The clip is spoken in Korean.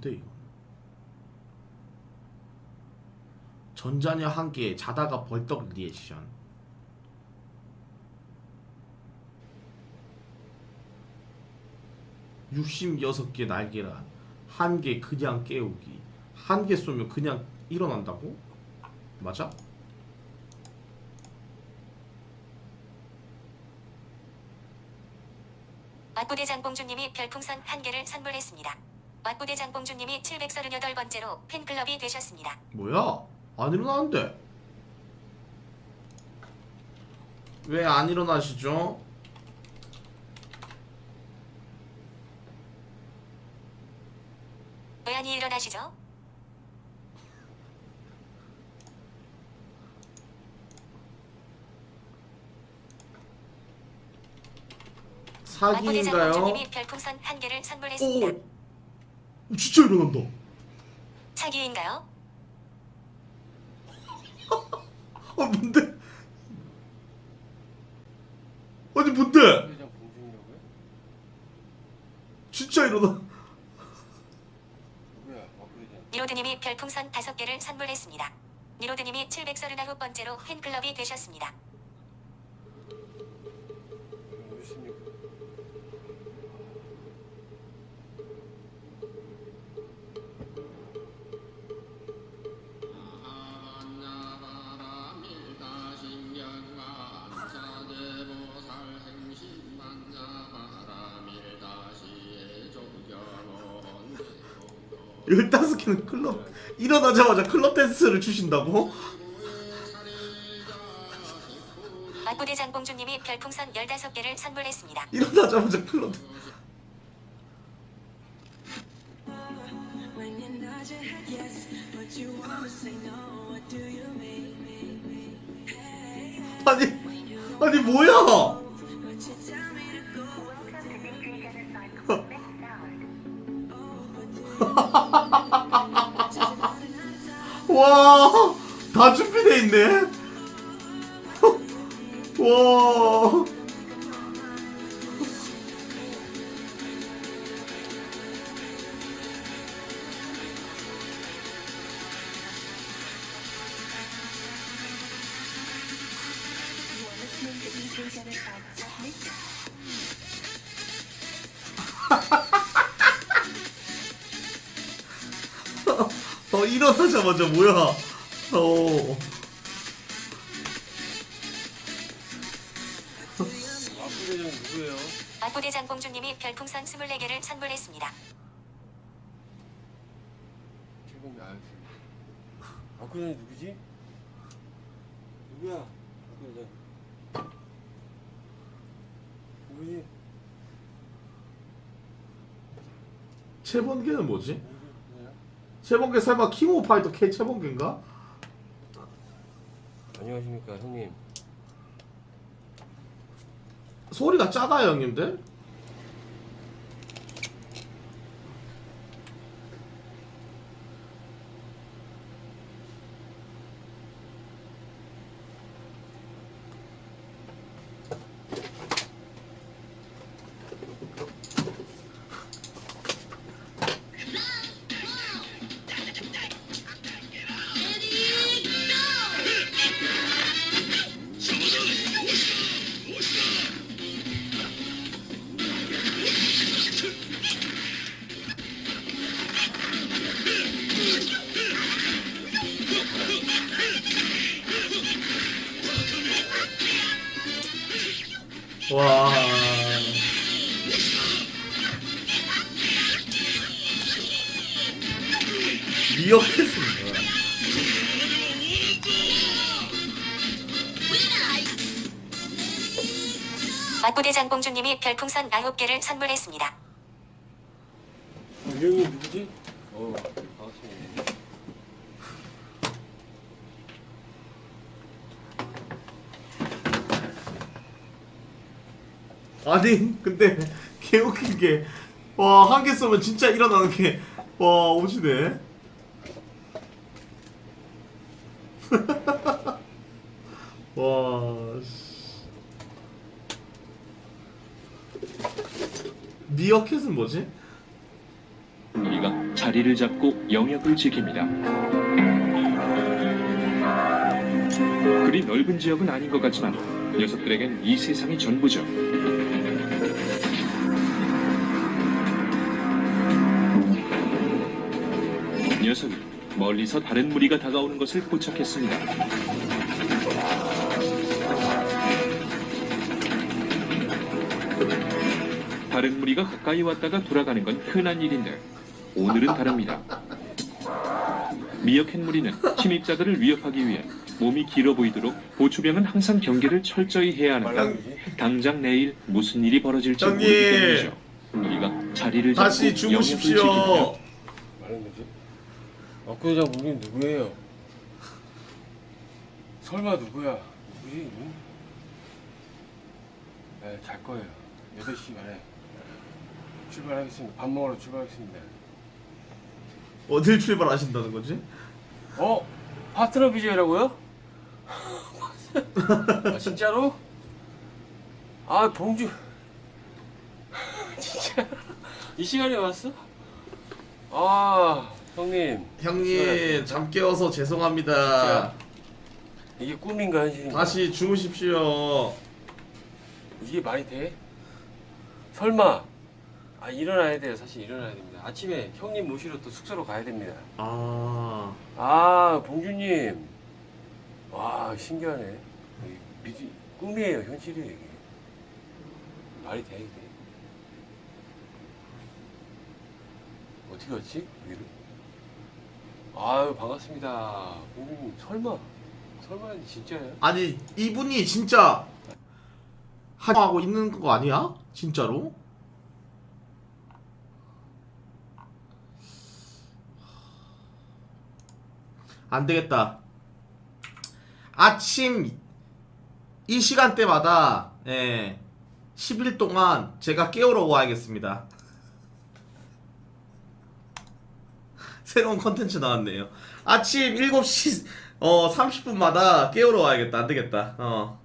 뭔데 이거? 전자녀 한 개, 자다가 벌떡 리액션. 육십여섯 개 날개란 한 개 그냥 깨우기 한 개 쏘면 그냥 일어난다고? 맞아? 왓부대 장봉주님이 별풍선 한 개를 선물했습니다. 왓부대 장봉주님이 738번째로 팬클럽이 되셨습니다. 뭐야? 안 일어나는데? 왜 안 일어나시죠? 왜 안이 일어나시죠? 사기인가요? 장봉주님이 별풍선 한 개를 선물했습니다. 오, 진짜 일어난다. 사기인가요? 아 뭔데? 아니 뭔데? 회장 봉준이라고요? 진짜 일어나. 누구야? 박 회장. 니로드님이 별풍선 다섯 개를 선물했습니다. 니로드님이 739번째로 팬클럽이 되셨습니다. 15개는 클럽 일어나자마자 클럽 댄스를 추신다고? 막부대장 공주님이 별풍선 15개를 선물했습니다. 일어나자마자 클럽 아니 아니 뭐야 와, 다 준비돼 있네. 와. 어 일어나자마자 뭐야? 어. 박 회장 누구예요? 왓부대 장봉주님이 별풍선 24개를 선물했습니다. 최범이 알지. 박 회장이 누구지? 누구야? 박 회장. 누구지? 최번개는 뭐지? 최번개 설마 킹 오브 파이터 K 최번개인가? 안녕하십니까 형님. 소리가 작아요 형님들. 와. 미역했습니다. 왓부대 장봉주님이 별풍선 9개를 선물했습니다. 이 형이 누구지? 어, 반갑습니다. 아니 근데 개웃긴 게와 한개 쏘면 진짜 일어나는 게와 오지네 와 씨. 미어캣은 뭐지? 잘 자리를 잡고 영역을 지킵니다. 그리 넓은 지역은 아닌 것 같지만 녀석들에겐 이 세상이 전부죠. 녀석이 멀리서 다른 무리가 다가오는 것을 포착했습니다. 다른 무리가 가까이 왔다가 돌아가는 건 흔한 일인데 오늘은 다릅니다. 미어캣 무리는 침입자들을 위협하기 위해 몸이 길어 보이도록 보초병은 항상 경계를 철저히 해야 하는데? 당장 내일 무슨 일이 벌어질지! 모르기 때문이죠. 우리가 자리를 잡고 다시 영역을. 주무십시오. 박부대장 우린 누구예요? 설마 누구야? 누구지? 응? 네, 잘 거예요. 8시 반에 출발하겠습니다. 밥 먹으러 출발하겠습니다. 어딜 출발하신다는 거지? 어? 파트너 BJ라고요? 아, 진짜로? 아, 봉주. 진짜. 이 시간에 왔어? 아, 형님. 형님 잠 깨워서 죄송합니다. 이게 꿈인가 현실인가? 다시 주무십시오. 이게 말이 돼? 설마. 아, 일어나야 돼요. 사실 일어나야 됩니다. 아침에 형님 모시러 또 숙소로 가야 됩니다. 아 아, 봉주님. 와, 신기하네. 이 미지, 꿈이에요, 현실이에요, 이게. 말이 돼, 이게. 어떻게 왔지? 여기를? 아유, 반갑습니다. 봉주님, 설마. 설마, 진짜예요? 아니 이분이 진짜 하고 있는 거 아니야? 진짜로? 안 되겠다. 아침 이 시간대마다 예, 10일 동안 제가 깨우러 와야겠습니다. 새로운 컨텐츠 나왔네요. 아침 7시 어 30분마다 깨우러 와야겠다. 안 되겠다. 어.